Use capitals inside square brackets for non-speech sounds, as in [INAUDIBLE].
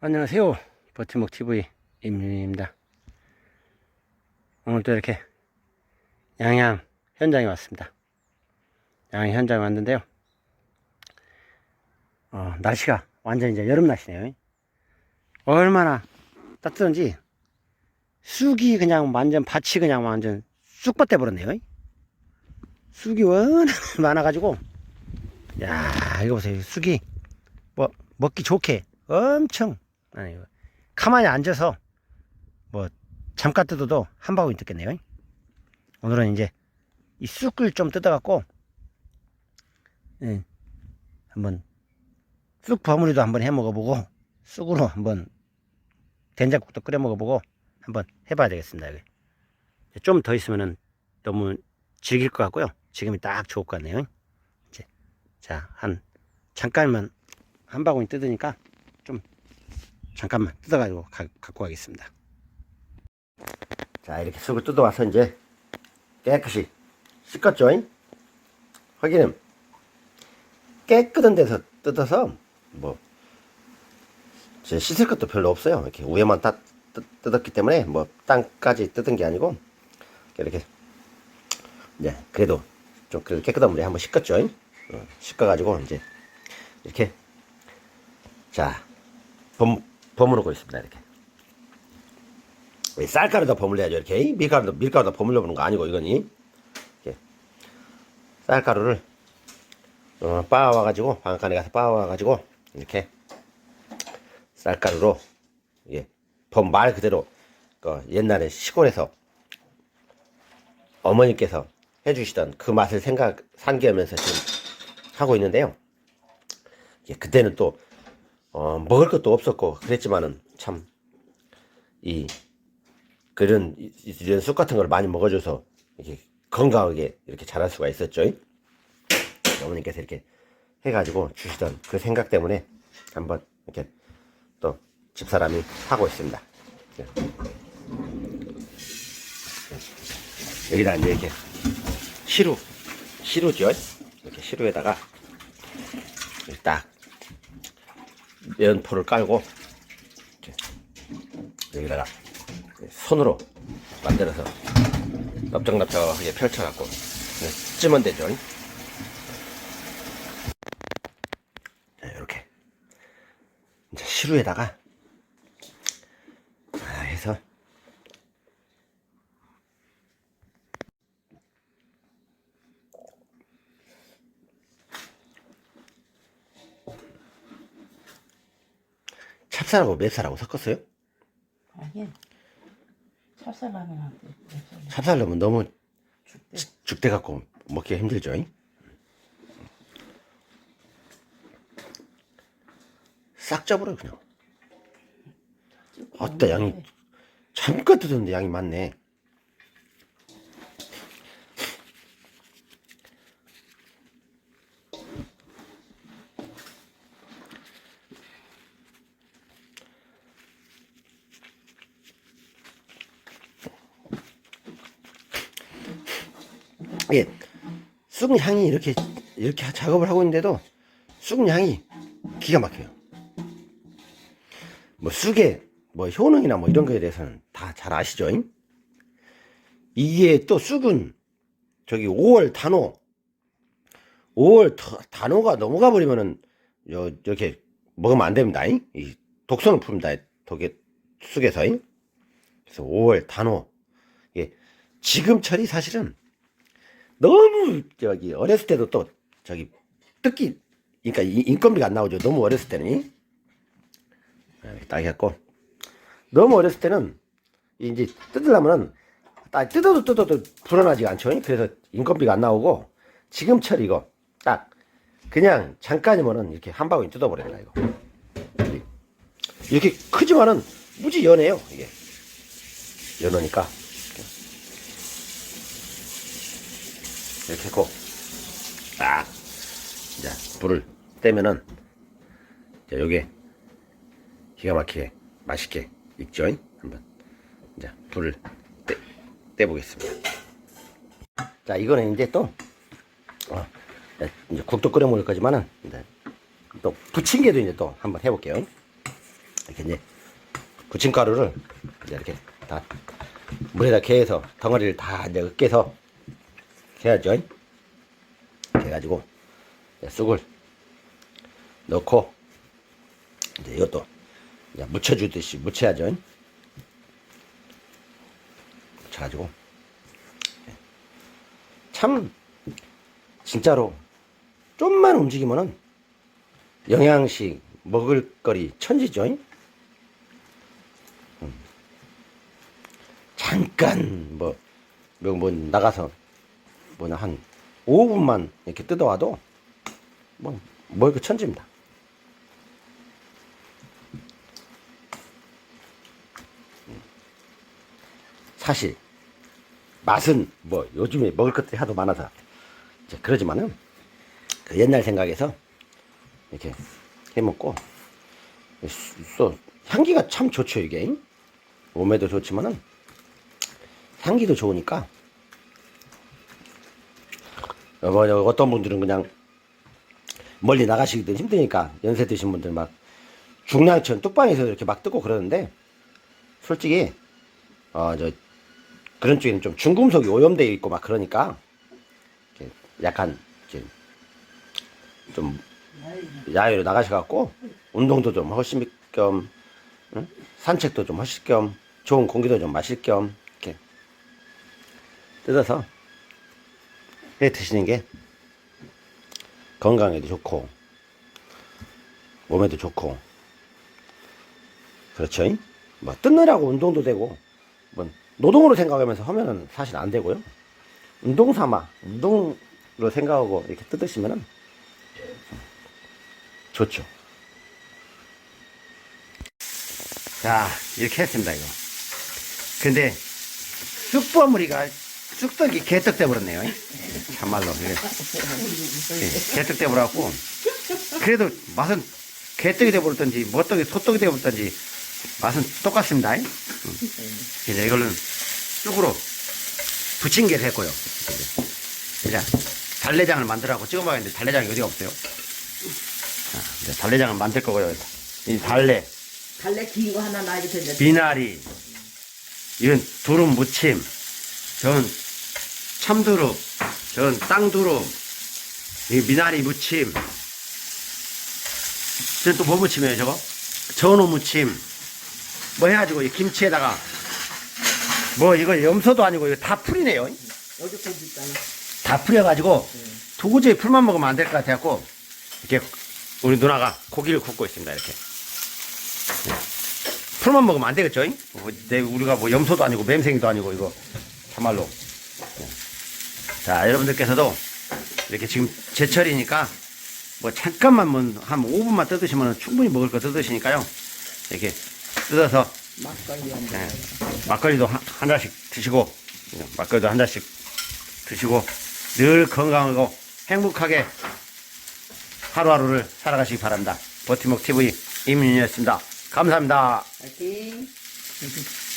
안녕하세요. 버티목 TV 임윤입니다. 오늘도 이렇게 양양 현장에 왔습니다. 양양 현장에 왔는데요. 어, 날씨가 완전 이제 여름 날씨네요. 얼마나 따뜻한지 쑥이 그냥 완전 밭이 그냥 완전 쑥밭 돼버렸네요. 쑥이 워낙 [LAUGHS] 많아가지고 야 이거 보세요. 쑥이 뭐 먹기 좋게 엄청 아니, 가만히 앉아서 뭐 잠깐 뜯어도 한 바구니 뜯겠네요. 오늘은 이제 이 쑥을 좀 뜯어갖고 예, 한번 쑥 버무리도 한번 해 먹어보고 쑥으로 한번 된장국도 끓여 먹어보고 한번 해봐야 되겠습니다. 좀 더 있으면은 너무 질길 것 같고요. 지금이 딱 좋을 것 같네요. 이제 자 한 잠깐만 한 바구니 뜯으니까 좀 잠깐만 뜯어가지고 가, 갖고 가겠습니다. 자 이렇게 쑥을 뜯어와서 이제 깨끗이 씻었죠. 확인은 깨끗한 데서 뜯어서 뭐 씻을 것도 별로 없어요. 이렇게 위에만 다 뜯, 뜯었기 때문에 뭐 땅까지 뜯은 게 아니고 이렇게 이제 그래도 좀 그래도 깨끗한 물에 한번 씻었죠. 어, 씻어가지고 이제 이렇게 자 범, 버무르고 있습니다. 이렇게 이 쌀가루도 버물려야죠. 이렇게 밀가루도 밀가루도 버물려 보는 거 아니고 이거니 이렇게 쌀가루를 어, 빻아와가지고 방앗간에 가서 빻아와가지고 이렇게 쌀가루로 예, 범말 그대로 그 옛날에 시골에서 어머니께서 해주시던 그 맛을 생각 상기하면서 지금 하고 있는데요. 예, 그때는 또 어, 먹을 것도 없었고 그랬지만은 참 이 그런 이- 이런 쑥 같은 걸 많이 먹어줘서 이렇게 건강하게 이렇게 자랄 수가 있었죠. 어머니께서 이렇게 해가지고 주시던 그 생각 때문에 한번 이렇게 또 집사람이 하고 있습니다. 예. 여기다 이제 이렇게 시루 시루죠. 이렇게 시루에다가 딱 면포를 깔고 여기다가 손으로 만들어서 넓적넓적하게 펼쳐갖고 찌면 되죠. 자, 이렇게 이제 시루에다가 자, 해서 찹쌀하고 맵쌀하고 섞었어요? 아니 찹쌀라면한테 맵쌀 찹쌀 넣으면 너무 죽대 죽대 갖고 먹기가 힘들죠. 싹 쪄버려 그냥. 아따 양이 잠깐 뜯었는데 양이 많네. 예, 쑥 향이 이렇게 이렇게 작업을 하고 있는데도 쑥 향이 기가 막혀요. 뭐 쑥의 뭐 효능이나 뭐 이런 거에 대해서는 다 잘 아시죠? 잉? 이게 또 쑥은 저기 5월 단오 5월 더- 단오가 넘어가 버리면은 요 이렇게 먹으면 안 됩니다. 잉? 이 독성을 풉니다. 독에 쑥에서 잉? 그래서 5월 단오 예 지금철이 사실은 너무 저기 어렸을 때도 또 저기 뜯기 그러니까 이- 인건비가 안 나오죠. 너무 어렸을 때는 이렇게 딱 했고 너무 어렸을 때는 이제 뜯으려면은 딱 뜯어도 뜯어도 불어나지가 않죠. 그래서 인건비가 안 나오고 지금철 이거 딱 그냥 잠깐이면은 이렇게 한 바구니 뜯어버려요. 이거 이렇게 크지만은 무지 연해요. 이게 연하니까 이렇게 했고 딱 이제 불을 떼면은 이제 요게 기가 막히게 맛있게 익죠 한번 이제 불을 떼, 떼보겠습니다. 자 이거는 이제 또 어, 이제 국도 끓여 먹을 거지만은 이제 또 부침개도 이제 또 한번 해볼게요. 이렇게 이제 부침가루를 이제 이렇게 다 물에다 개어서 덩어리를 다 이제 으깨서 해야죠. 해가지고 쑥을 넣고 이제 이것도 이제 묻혀주듯이 묻혀야죠. 묻혀가지고 참 진짜로 좀만 움직이면은 영양식 먹을거리 천지죠. 음. 잠깐 뭐, 뭐, 뭐 나가서 뭐냐 한 5분만 이렇게 뜯어와도 뭐 먹을 거 천지입니다. 음. 사실 맛은 뭐 요즘에 먹을 것들이 하도 많아서 이제 그러지만은 그 옛날 생각에서 이렇게 해 먹고 또 향기가 참 좋죠 이게 몸에도 좋지만은 향기도 좋으니까 어, 뭐 어떤 분들은 그냥 멀리 나가시기도 힘드니까 연세 드신 분들 막 중량천 뚝방에서 이렇게 막 뜯고 그러는데 솔직히 어 저 그런 쪽에는 좀 중금속이 오염되어 있고 막 그러니까 약간 좀 야외로 나가셔갖고 운동도 좀 하실 겸 응? 산책도 좀 하실 겸 좋은 공기도 좀 마실 겸 이렇게 뜯어서 해 드시는 게 건강에도 좋고 몸에도 좋고 그렇죠? 뭐 뜯느라고 운동도 되고 뭐 노동으로 생각하면서 하면은 사실 안 되고요. 운동 삼아 운동으로 생각하고 이렇게 뜯으시면은 좋죠. 자, 이렇게 했습니다, 이거. 근데, 쑥버무리가, 쑥떡이 개떡 돼버렸네요. 참말로. 이게. 예, 개떡 돼버려갖고, 그래도 맛은 개떡이 돼버렸던지, 뭐떡이, 소떡이 돼버렸던지, 맛은 똑같습니다. 음. 이제 이걸로 쑥으로 부침개를 했고요. 이제 달래장을 만들라고 찍어봐야겠는데, 달래장이 어디가 없어요. 자, 이제 달래장을 만들 거고요. 이 달래, 달래 긴 거 하나 놔야지 되는데. 미나리, 이건 두릅 무침, 전 참두릅, 전 땅두릅, 이 미나리 무침, 저는 또뭐 무침이에요, 저거? 전어 무침, 뭐 해가지고 이 김치에다가 뭐 이거 염소도 아니고 이거 다 풀이네요. 다 풀려가지고 도저히 풀만 먹으면 안 될 것 같아갖고 이렇게 우리 누나가 고기를 굽고 있습니다 이렇게 네. 풀만 먹으면 안 되겠죠? 뭐, 내 우리가 뭐 염소도 아니고 뱀생이도 아니고 이거 참말로 네. 자 여러분들께서도 이렇게 지금 제철이니까 뭐 잠깐만 뭐한 5분만 뜯으시면 충분히 먹을 거 뜯으시니까요 이렇게 뜯어서 막걸리 한 잔. 네. 막걸리도 한, 한 잔씩 드시고 네, 막걸리도 한 잔씩 드시고 늘 건강하고 행복하게 하루하루를 살아가시기 바랍니다. 버티목 TV 이민이었습니다. 감사합니다. 파이팅. [LAUGHS]